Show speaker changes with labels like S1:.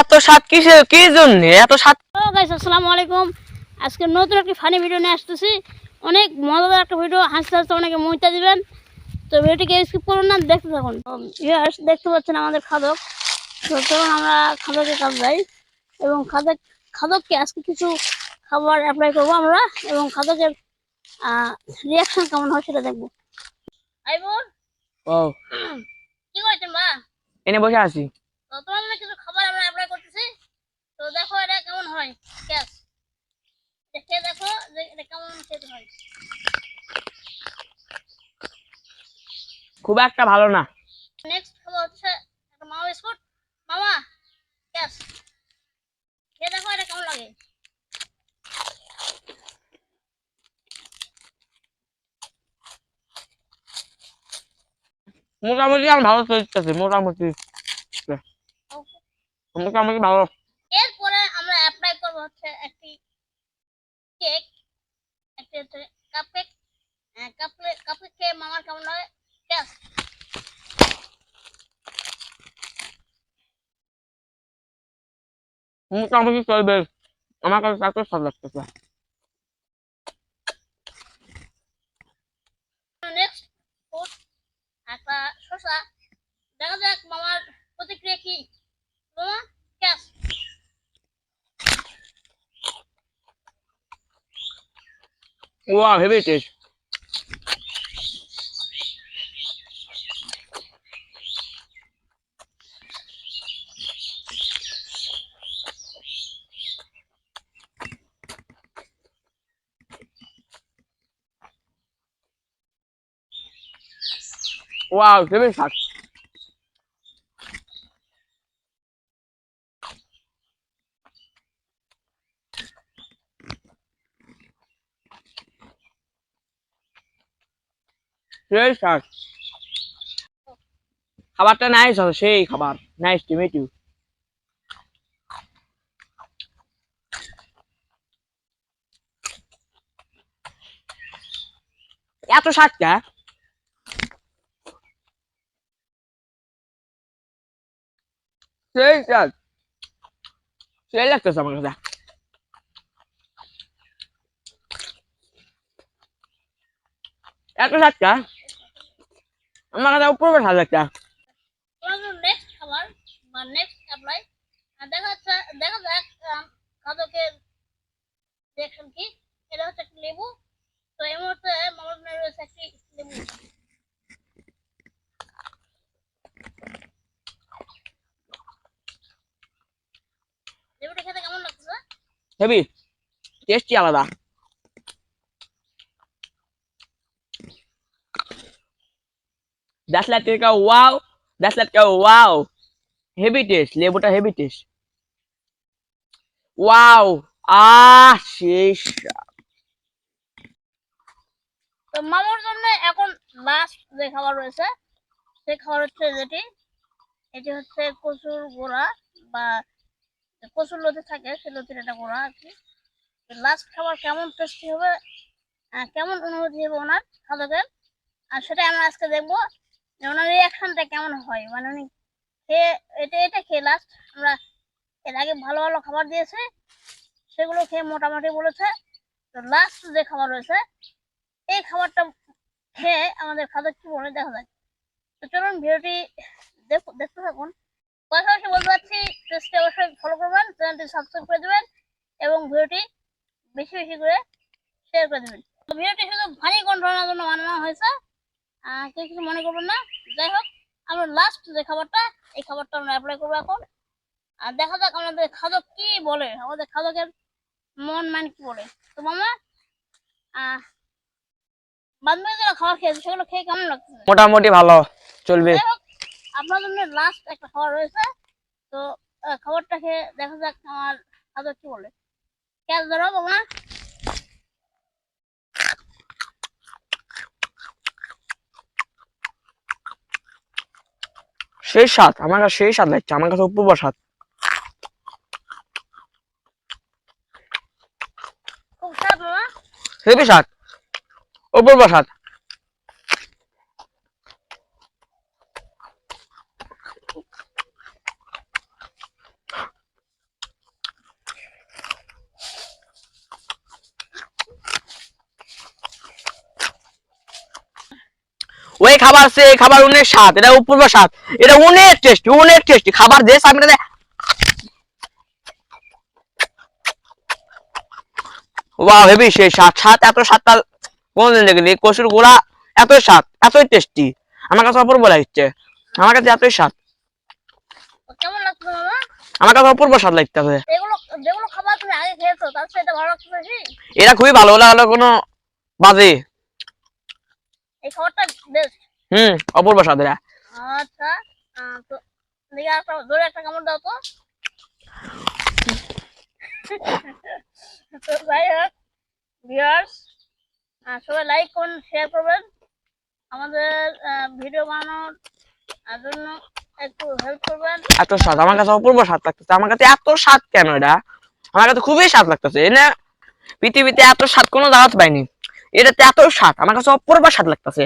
S1: এত স্বাদ কিসের কি জন্য? এত স্বাদ
S2: গাইস আসসালামু আলাইকুম। আজকে নতুন একটি ফানি ভিডিও নিয়ে আসতেছি। অনেক মজাদার একটা ভিডিও হাসতে হাসতে অনেকে মইতা দিবেন। তো ভিডিওটিকে স্কিপ করুন না দেখতে থাকুন। ভিউয়ার্স দেখতে পাচ্ছেন আমাদের খাদক। তো চলুন আমরা খাদকের কাজ যাই। এবং খাদক খাদককে আজকে কিছু খাবার অ্যাপ্লাই করব আমরা। এবং খাদকের রিয়াকশন কেমন হয় সেটা দেখব। আইবুর
S1: ও
S2: কি করছেন বা
S1: এনে বসে আছি।
S2: তো তোমার জন্য কিছু খাবার আমরা তো দেখো এটা কেমন হয়? গ্যাস দেখে দেখো যে এটা কেমন খেতে হয়।
S1: খুব একটা ভালো না।
S2: নেক্সট খাবার হচ্ছে একটা মামা বিস্কুট। মামা গ্যাস খেয়ে দেখো এটা কেমন লাগে।
S1: মোটামুটি আমার ভালো চলতেছে মোটামুটি। মোটামুটি ভালো।
S2: এরপরে আমরা অ্যাপ্লাই করব হচ্ছে একটি কেক একটি হচ্ছে cup cake cup cup cake খেয়ে মামার কেমন লাগে টেস্ট
S1: মোটামুটি চলবে আমার কাছে সব স্বাদ লাগতেছে
S2: নেক্সট ফুড একটা শসা দেখা যাক মামার প্রতিক্রিয়া কি মামা গ্যাস
S1: ওয়া হেভি টেস্ট ওয়াও হেভি স্বাদ সেই স্বাদ খাবারটা নাইস হবে, সেই খাবার। নাইস টু মিট ইউ এত স্বাদটা সেই স্বাদ সেই লাগতেছে আমার কাছে। এত স্বাদটা আমার কাছে উপরে
S2: তোমার নেক্সট খাবার বা নেক্সট অ্যাপ্লাই দেখা যাচ্ছে দেখা যাক খাদকের কি। এটা হচ্ছে একটি লেবু। তো এই মুহূর্তে মামার জন্য রয়েছে একটি লেবু। লেবুটা খেতে কেমন লাগতেছে?
S1: হেভি টেস্টি আলাদা। That's like a wow. That's like a wow. Heavy taste. লেবুটা হেভি টেস্ট ওয়াও আহ শেষ
S2: তো মামার জন্য এখন লাস্ট যে খাবার রয়েছে, সেই খাবার হচ্ছে যেটি, এটি হচ্ছে কচুর গোড়া বা কচুর লতি থাকে, সেই লতির একটা গোড়া আর কি লাস্ট খাবার কেমন টেস্টি হবে কেমন অনুভূতি হবে ওনার খাদকের, আর সেটা আমরা আজকে দেখব ওনার রিয়াকশনটা কেমন হয়? মানে উনি খেয়ে, এটা এটা খেয়ে লাস্ট আমরা এর আগে ভালো ভালো খাবার দিয়েছে, সেগুলো খেয়ে মোটামুটি বলেছে। তো লাস্ট যে খাবার রয়েছে, এই খাবারটা খেয়ে আমাদের খাদক কি বলে দেখা যায় তো চলুন ভিডিওটি দেখ- দেখতে থাকুন। পাশাপাশি বলতে পারছি পেজটি অবশ্যই ফলো করবেন চ্যানেলটি সাবস্ক্রাইব করে দেবেন এবং ভিডিওটি বেশি বেশি করে শেয়ার করে দেবেন। ভিডিওটি শুধু ফানি কন্ট্রোলের জন্য বানানো হয়েছে। কেউ কিছু মনে করবেন না। যাই হোক আমরা লাস্ট যে খাবারটা এই খাবারটা আমরা অ্যাপ্লাই করব এখন। আর দেখা যাক আমাদের খাদক কি বলে আমাদের খাদকের মন মান কি বলে। তো মামা বান্ধবী যারা খাবার খেয়েছে সেগুলো খেয়ে কেমন লাগছে
S1: মোটামুটি ভালো চলবে।
S2: যাই হোক আপনার জন্য লাস্ট একটা খাবার রয়েছে। তো খাবারটা খেয়ে দেখা যাক আমার খাদক কি বলে। ক্যাশ ধরো বাবা
S1: সেই স্বাদ আমার কাছে সেই স্বাদ লাগছে আমার কাছে অপূর্ব স্বাদ।
S2: হেবি স্বাদ
S1: অপূর্ব স্বাদ। ওই খাবার সে খাবার অনেক স্বাদ এটা অপূর্ব স্বাদ এটা অনেক টেস্টি অনেক টেস্টি খাবার যে সামনে হেভি সেই স্বাদ স্বাদ এত স্বাদটা কোনদিন দেখিনি কচুর গোড়া এত স্বাদ এতই টেস্টি আমার কাছে অপূর্ব লাগছে আমার কাছে এতই স্বাদ। আমার কাছে অপূর্ব স্বাদ লাগতেছে
S2: এটা
S1: খুবই ভালো হলো কোনো বাজে।
S2: এই খাবারটা বেস্ট
S1: হুম অপূর্ব স্বাদ
S2: আচ্ছা তো দেখি একটা ধরে একটা কামড় দাও তো। তো যাই হোক ভিউয়ার্স সবাই লাইক করুন শেয়ার করবেন। আমাদের ভিডিও বানানোর জন্য একটু হেল্প করবেন।
S1: এত স্বাদ আমার কাছে অপূর্ব স্বাদ লাগতেছে। আমার কাছে এত স্বাদ কেন এটা? আমার কাছে খুবই স্বাদ লাগতেছে। এনে পৃথিবীতে এত স্বাদ কোনো জায়গাতে পাইনি। এটাতে এত স্বাদ আমার কাছে অপরবার স্বাদ লাগতেছে।